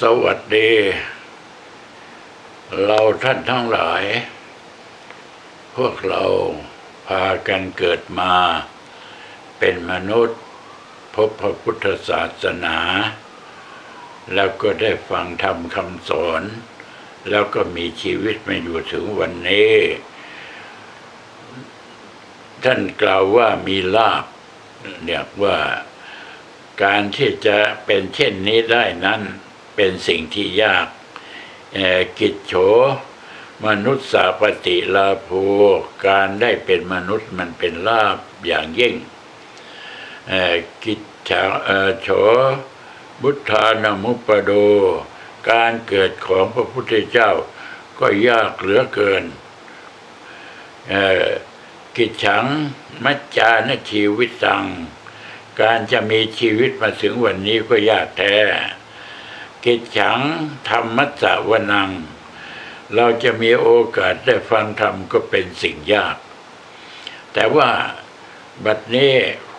สวัสดี เราท่านทั้งหลาย พวกเราพากันเกิดมา เป็นมนุษย์ พบพระพุทธศาสนา แล้วก็ได้ฟังธรรมคำสอน แล้วก็มีชีวิตมาอยู่ถึงวันนี้ ท่านกล่าวว่ามีลาบเรียกว่า การที่จะเป็นเช่นนี้ได้นั้นเป็นสิ่งที่ยาก กิจโฉมนุษย์สาปฏิลาโภการได้เป็นมนุษย์มันเป็นลาบอย่างยิ่ง กิจฉโฉบุทธานามุปโด การเกิดของพระพุทธเจ้าก็ยากเหลือเกิน กิจฉังมัจจานชีวิตตัง การจะมีชีวิตมาถึงวันนี้ก็ยากแท้ กิจฉังธรรมัสสวนัง เราจะมีโอกาสได้ฟังธรรมก็เป็นสิ่งยาก แต่ว่าบัดนี้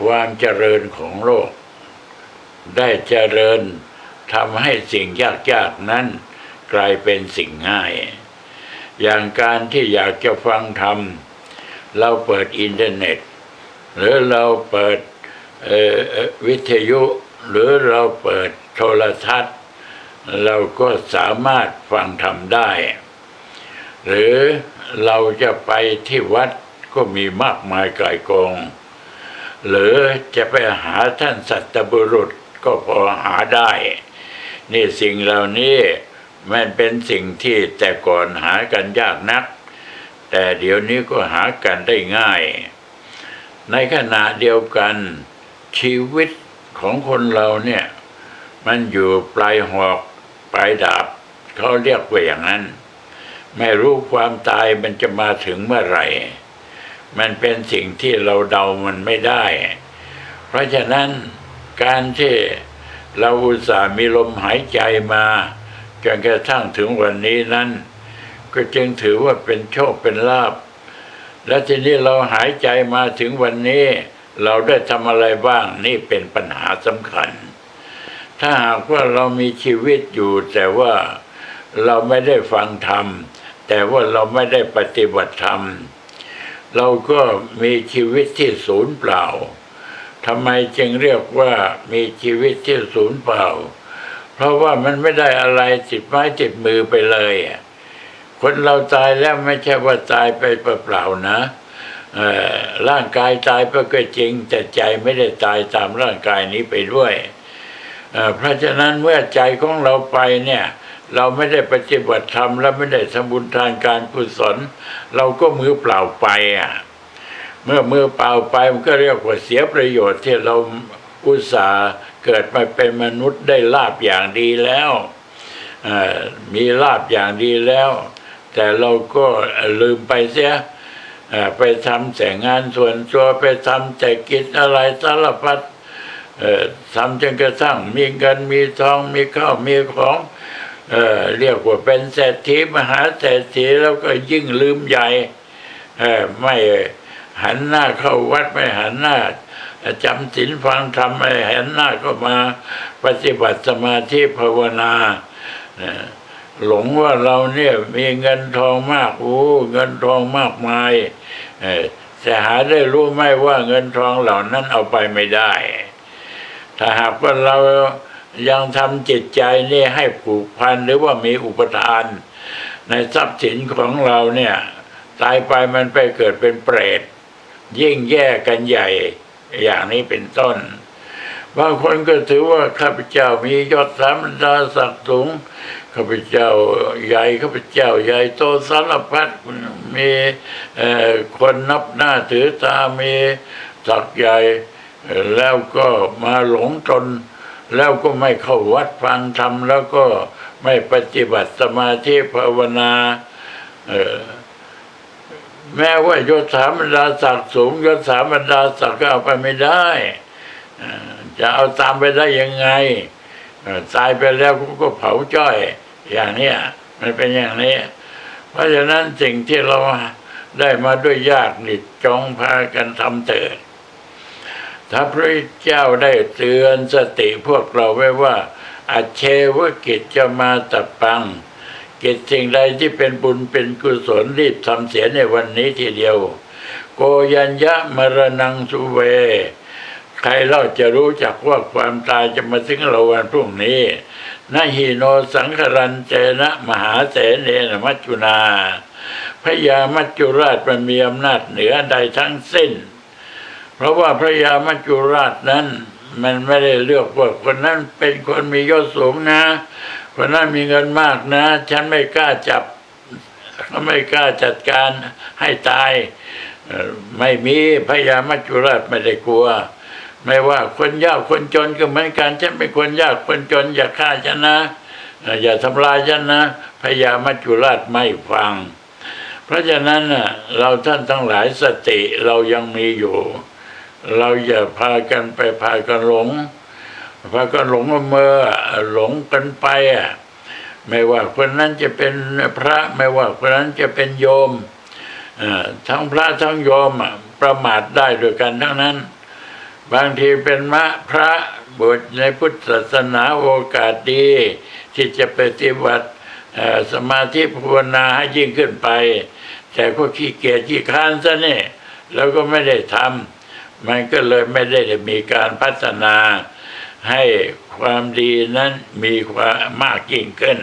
ความเจริญของโลก ได้เจริญทำให้สิ่งยากๆนั้น กลายเป็นสิ่งง่าย อย่างการที่อยากจะฟังธรรม เราเปิดอินเทอร์เน็ต หรือเราเปิด วิทยุหรือเราเปิดโทรทัศน์ เราก็สามารถฟังทำได้ หรือเราจะไปที่วัดก็มีมากมายกายกอง หรือจะไปหาท่านสัตบุรุษก็พอหาได้ นี่สิ่งเหล่านี้มันเป็นสิ่งที่แต่ก่อนหากันยากนัก แต่เดี๋ยวนี้ก็หากันได้ง่าย ในขณะเดียวกัน ชีวิตของคนเราเนี่ย มันอยู่ปลายหอกปลายดาบเขาเรียกว่าอย่างนั้น ไม่รู้ความตายมันจะมาถึงเมื่อไหร่ มันเป็นสิ่งที่เราเดามันไม่ได้ เพราะฉะนั้นการที่เราอุตส่าห์มีลมหายใจมาจนกระทั่งถึงวันนี้นั้น ก็จึงถือว่าเป็นโชคเป็นลาภและทีนี้เราหายใจมาถึงวันนี้ เราได้ทำอะไรบ้างนี่เป็นปัญหาสำคัญ ถ้าหากว่าเรามีชีวิตอยู่ แต่ว่าเราไม่ได้ฟังธรรม แต่ว่าเราไม่ได้ปฏิบัติธรรม เราก็มีชีวิตที่ศูนย์เปล่าทำไมจึงเรียกว่ามีชีวิตที่ศูนย์เปล่า เพราะว่ามันไม่ได้อะไรติดไม้ติดมือไปเลยอะคนเราตายแล้วไม่ใช่ว่าตายไปเปล่าๆนะ ร่างกายตายไปก็จริง แต่ใจไม่ได้ตายตามร่างกายนี้ไปด้วยเพราะฉะนั้นเมื่อใจของเราไปเนี่ย เราไม่ได้ปฏิบัติธรรมและไม่ได้ทำบุญทานการกุศลเราก็มือเปล่าไปอะเมื่อมือเปล่าไปมันก็เรียกว่าเสียประโยชน์ที่เราอุตส่าห์เกิดมาเป็นมนุษย์ได้ลาบอย่างดีแล้วมีลาบอย่างดีแล้ว แต่เราก็ลืมไปเสีย ไปทำแต่งานส่วนตัวไปทำแต่กิจอะไรสารพัดทำจนกระทั่งมีเงินมีทองมีข้าวมีของเอเรียกว่าเป็นเศรษฐีมหาเศรษฐีแล้วก็ยิ่งลืมใหญ่ไม่หันหน้าเข้าวัดไม่หันหน้าจำศีลฟังธรรมไม่หันหน้าก็มาปฏิบัติสมาธิภาวนาเอ่อ หลงว่าเราเนี่ยมีเงินทองมากโอ้เงินทองมากมายแต่หาได้รู้ไหมว่าเงินทองเหล่านั้นเอาไปไม่ได้ ถ้าหากว่าเรายังทำจิตใจนี่ให้ผูกพันหรือว่ามีอุปทาน ในทรัพย์สินของเราเนี่ย ตายไปมันไปเกิดเป็นเปรต ยิ่งแย่กันใหญ่อย่างนี้เป็นต้น บางคนก็ถือว่าข้าพเจ้ามียศสามดาศักดิ์สูงข้าพเจ้าใหญ่ข้าพเจ้าใหญ่โตสารพัดมีคนนับหน้าถือตามีศักดิ์ใหญ่ แล้วก็มาหลงตนแล้วก็ไม่เข้าวัดฟังธรรมแล้วก็ไม่ปฏิบัติสมาธิภาวนาแม้ว่ายศสาบรรดาศักดิ์สูงยศสาบรรดาศักดิ์ก็เอาไปไม่ได้ จะเอาตามไปได้ยังไงตายไปแล้วก็เผาจ้อย อย่างเนี้ยมันเป็นอย่างนี้ เพราะฉะนั้นสิ่งที่เราได้มาด้วยยากนี่จงพากันทำเถิดถ้าพระเจ้าได้เตือนสติพวกเราไว้ว่าอาเชวกิจจะมาตับปัง กิจสิ่งใดที่เป็นบุญเป็นกุศลรีบทำเสียในวันนี้ทีเดียว โกยัญญะมรณังสุเว ใครเล่าจะรู้จักว่าความตายจะมาถึงเราวันพรุ่งนี้นาหิโนสังขรันเจนะมหาเสเนนมัจจุนาพระยามัจจุราชมันมีอำนาจเหนือใดทั้งสิ้น เพราะว่าพระยามัจจุราชนั้น มันไม่ได้เลือกว่าคนนั้นเป็นคนมียศสูงนะ คนนั้นมีเงินมากนะ ฉันไม่กล้าจับเขาไม่กล้าจัดการให้ตาย ไม่มีพระยามัจจุราชไม่ได้กลัว ไม่ว่าคนยากคนจนก็เหมือนกันฉันเป็นคนยากคนจน อย่าฆ่าฉันนะ อย่าทำลายฉันนะพระยามัจจุราชไม่ฟัง เพราะฉะนั้นน่ะเราท่านทั้งหลายสติเรายังมีอยู่ เราอย่าพากันไปพากันหลงพากันหลงละเมอหลงกันไปอะไม่ว่าคนนั้นจะเป็นพระไม่ว่าคนนั้นจะเป็นโยมทั้งพระทั้งโยมประมาทได้ด้วยกันทั้งนั้น บางทีเป็นมะพระบวชในพุทธศาสนาโอกาสดี ที่จะปฏิบัติสมาธิภาวนาให้ยิ่งขึ้นไป แต่ก็ขี้เกียจขี้ค้านซะนี่แล้วก็ไม่ได้ทำมันก็เลยไม่ได้มีการพัฒนาให้ความดีนั้นมีความมากยิ่งขึ้น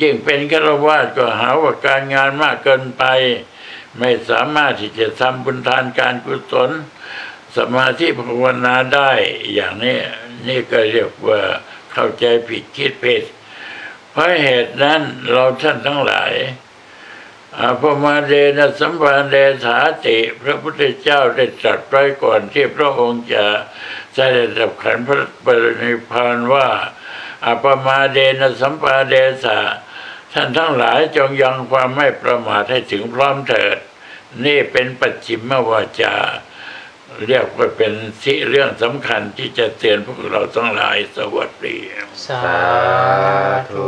ยิ่งเป็นฆราวาสก็หาว่าการงานมากเกินไป ไม่สามารถที่จะทำบุญทานการกุศล สมาธิภาวนาได้อย่างนี้นี่ก็เรียกว่าเข้าใจผิดคิดผิดเพราะเหตุนั้นเราท่านทั้งหลายอาภมาเดนะสัมปานเดสาติ พระพุทธเจ้าได้ตรัสไว้ก่อนที่พระองค์จะเสด็จดับขันพระปรินิพพานว่าอาปมาเดนะสัมปาเดสาท่านทั้งหลายจงยังความไม่ประมาทให้ถึงพร้อมเถิด นี่เป็นปัจฉิมวาจา เรียกว่าเป็นสี่เรื่องสำคัญที่จะเตือนพวกเราทั้งหลายสวัสดี สาธุ